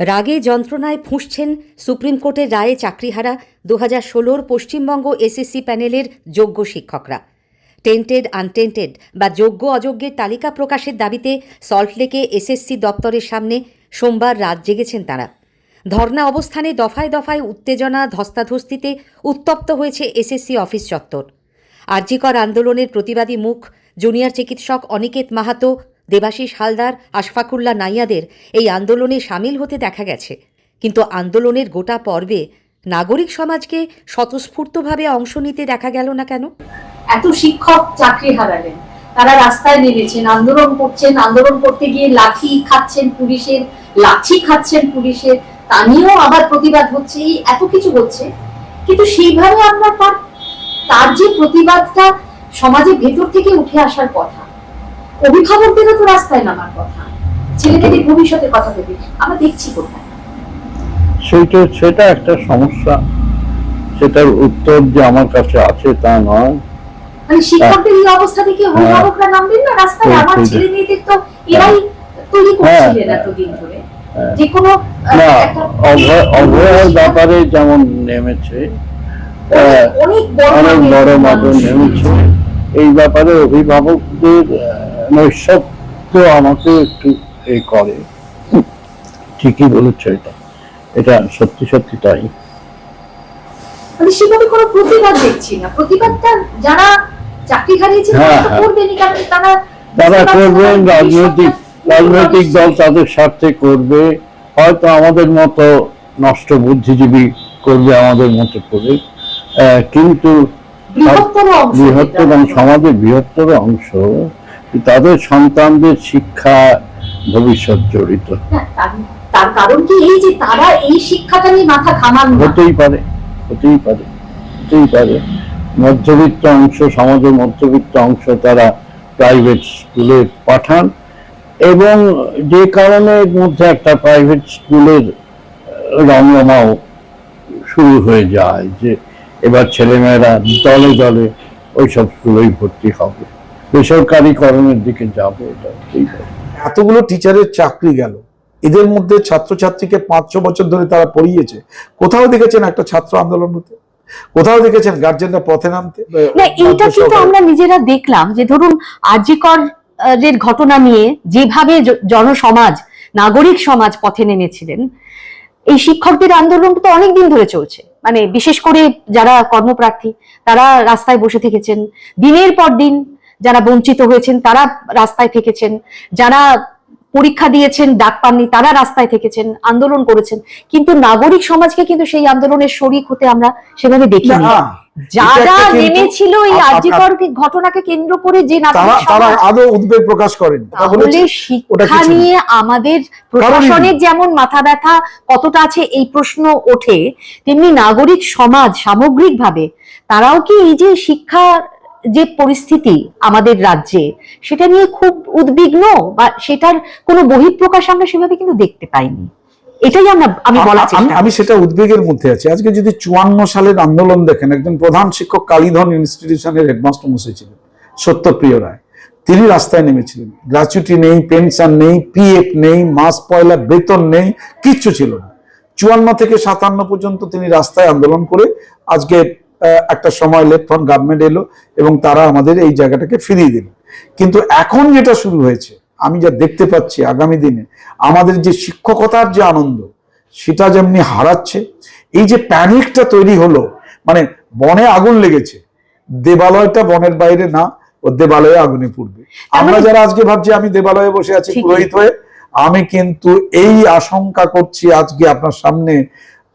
রাগে যন্ত্রণায় ফুঁসছেন সুপ্রিম কোর্টের রায়ে চাকরিহারা দু হাজার ষোলোর পশ্চিমবঙ্গ এসএসসি প্যানেলের যোগ্য শিক্ষকরা। টেন্টেড, আনটেন্টেড বা যোগ্য অযোগ্যের তালিকা প্রকাশের দাবিতে সল্টলেকে এসএসসি দপ্তরের সামনে সোমবার রাত জেগেছেন তারা। ধর্ণা অবস্থানে দফায় দফায় উত্তেজনা, ধস্তাধস্তিতে উত্তপ্ত হয়েছে এসএসসি অফিস চত্বর। আরজিকর আন্দোলনের প্রতিবাদী মুখ, জুনিয়র চিকিৎসক অনিকেত মাহাতো দেবাশিস হালদার আশফাকুল্লা নাইয়াদের এই আন্দোলনে সামিল হতে দেখা গেছে। কিন্তু আন্দোলনের গোটা পর্বে নাগরিক সমাজকে স্বতঃস্ফূর্তভাবে অংশ নিতে দেখা গেল না কেন? এত শিক্ষক চাকরি হারালেন। তারা রাস্তায় নেমেছেন, আন্দোলন করছেন, আন্দোলন করতে গিয়ে লাঠি খাচ্ছেন পুলিশের, লাঠি খাচ্ছেন পুলিশের। তা নিয়েও আবার প্রতিবাদ হচ্ছে, এই এত কিছু হচ্ছে। কিন্তু সেইভাবে আমরা তার তার যে প্রতিবাদটা সমাজের ভেতর থেকে উঠে আসার কথা অভিভাবকদেরও তো রাস্তায় নামার কথা। ছেলেমেয়েদের ভবিষ্যতের কথা ভেবে আমরা দেখছি কোথায়। সেইটা সেটা একটা সমস্যা। সেটার উত্তর যে আমার কাছে আছে তা নয়। মানে শিক্ষকদের এই অবস্থা থেকে হ্যাঁ। অভিভাবকরা নামবেন না রাস্তায়? আমার ছেলে মেয়েদের তো এরাই তৈরি করছিলেন হ্যাঁ, এতদিন ধরে। হ্যাঁ। যে কোনো অভয়ের ব্যাপারে যেমন নেমেছে অনেক বড় মানুষ। নেমেছে এই ব্যাপারে অভিভাবকদের নৈশত্ব আমাকে একটু এ করে। ঠিকই বলেছ এটা। এটা সত্যি সত্যি তাই। সেভাবে কোনো প্রতিবাদ দেখছি না। প্রতিবাদটা যারা চাকরি হারিয়েছে হ্যাঁ, হ্যাঁ। কারণ তারা তারা করবেন রাজনৈতিক রাজনৈতিক দল তাদের স্বার্থে করবে। হয়তো আমাদের মতো নষ্ট বুদ্ধিজীবী করবে আমাদের মতো করে। কিন্তু বৃহত্তর সমাজের বৃহত্তর অংশ তাদের সন্তানদের শিক্ষা ভবিষ্যৎ জড়িত। হ্যাঁ, তার- কারণ কি এই যে তারা এই শিক্ষাটা নিয়ে মাথা ঘামান হতেই পারে হতেই পারে হতেই পারে। মধ্যবিত্ত অংশ সমাজের মধ্যবিত্ত অংশ তারা প্রাইভেট স্কুলে পাঠান এবং যে কারণের মধ্যে একটা প্রাইভেট স্কুলের রমরমাও শুরু হয়ে যায় যে এবার ছেলেমেয়েরা দলে দলে ওইসব স্কুলেই ভর্তি হবে। বেসরকারিকরণের দিকে যাবে এটা পারে এতগুলো টিচারের চাকরি গেল। এদের মধ্যে ছাত্রছাত্রীকে পাঁচশো বছর ধরে তারা পড়িয়েছে। কোথাও দেখেছেন একটা ছাত্র আন্দোলন হতে? কোথাও দেখেছেন গার্জেনরা পথে নামতে? না এইটা কিন্তু আমরা নিজেরা দেখলাম যে ধরুন আরজিকর এর ঘটনা নিয়ে যেভাবে জনসমাজ নাগরিক সমাজ পথে নেমেছিলেন এই শিক্ষকদের আন্দোলন তো অনেক দিন ধরে চলছে। মানে বিশেষ করে যারা কর্মপ্রার্থী তারা রাস্তায় বসে থেকেছেন। দিনের পর দিন যারা বঞ্চিত হয়েছেন তারা রাস্তায় থেকেছেন। যারা পরীক্ষা দিয়েছেন ডাক পাননি তারা রাস্তায় থেকেছেন আন্দোলন করেছেন। কিন্তু নাগরিক সমাজকে কিন্তু সেই আন্দোলনের শরিক হতে আমরা সেভাবে দেখি না, যারা নেমেছিল এই আ- আ- ঘটনাকে কেন্দ্র করে যে তারা আদৌ উদ্বেগ প্রকাশ করেন। তাহলে শিক্ষা নিয়ে আমাদের প্রশাসনের যেমন মাথা ব্যথা কতটা আছে এই প্রশ্ন ওঠে তেমনি নাগরিক সমাজ সামগ্রিকভাবে তারাও কি এই যে শিক্ষা যে পরিস্থিতি আমাদের রাজ্যে সেটা নিয়ে খুব উদ্বিগ্ন বা সেটার কোনো বহিঃপ্রকাশ আমরা সেভাবে কিন্তু দেখতে পাইনি। এটাই আমরা আমি বলার আমি সেটা উদ্বেগের মধ্যে আছি। আজকে যদি চুয়ান্ন সালের আন্দোলন দেখেন একজন প্রধান শিক্ষক কালীধন ইনস্টিটিউশনের হেডমাস্টার মশাই ছিলেন সত্যপ্রিয় রায়। তিনি রাস্তায় নেমেছিলেন। গ্রাচুইটি নেই পেনশন নেই পিএফ নেই মাস পয়লা বেতন নেই কিচ্ছু ছিল না। চুয়ান্ন থেকে সাতান্ন পর্যন্ত তিনি রাস্তায় আন্দোলন করে আজকে একটা সময় লেফট ফ্রন্ট গভর্নমেন্ট এলো এবং তারা আমাদের এই জায়গাটাকে ফিরিয়ে দিল। কিন্তু এখন যেটা শুরু হয়েছে আমি যা দেখতে পাচ্ছি আগামী দিনে আমাদের যে শিক্ষকতার যে আনন্দ সেটা যেমনি হারাচ্ছে এই যে প্যানিকটা তৈরি হলো মানে বনে আগুন লেগেছে দেবালয়টা বনের বাইরে না ও দেবালয়ে আগুনে পড়বে। আমরা মানে- যারা আজকে ভাবছি আমি দেবালয়ে বসে আছি পুরোহিত হয়ে আমি কিন্তু এই আশঙ্কা করছি আজকে আপনার সামনে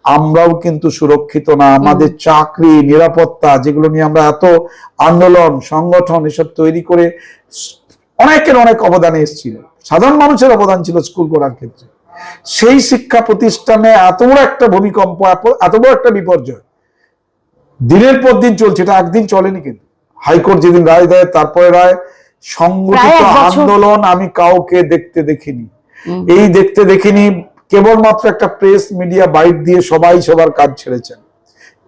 আমরাও কিন্তু সুরক্ষিত না। আমাদের চাকরি নিরাপত্তা যেগুলো নিয়ে আমরা এত আন্দোলন সংগঠন এসব তৈরি করে অনেকের অনেক অবদানে এসেছিল। সাধারণ মানুষের অবদান ছিল স্কুল করার ক্ষেত্রে। সেই শিক্ষা প্রতিষ্ঠানে এত বড় একটা ভূমিকম্প এত- বড় একটা বিপর্যয়। দিনের পর দিন চলছে এটা একদিন চলেনি কিন্তু। হাইকোর্ট যেদিন রায় দেয় তারপরে রায় সংগঠিত। আন্দোলন আমি কাউকে দেখতে দেখিনি। এই দেখতে দেখিনি কেবলমাত্র একটা প্রেস মিডিয়া বাইট দিয়ে সবাই সবার কাজ ছেড়েছেন।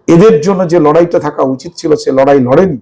এদের জন্য যে লড়াইটা থাকা উচিত ছিল, সে লড়াই লড়েনি।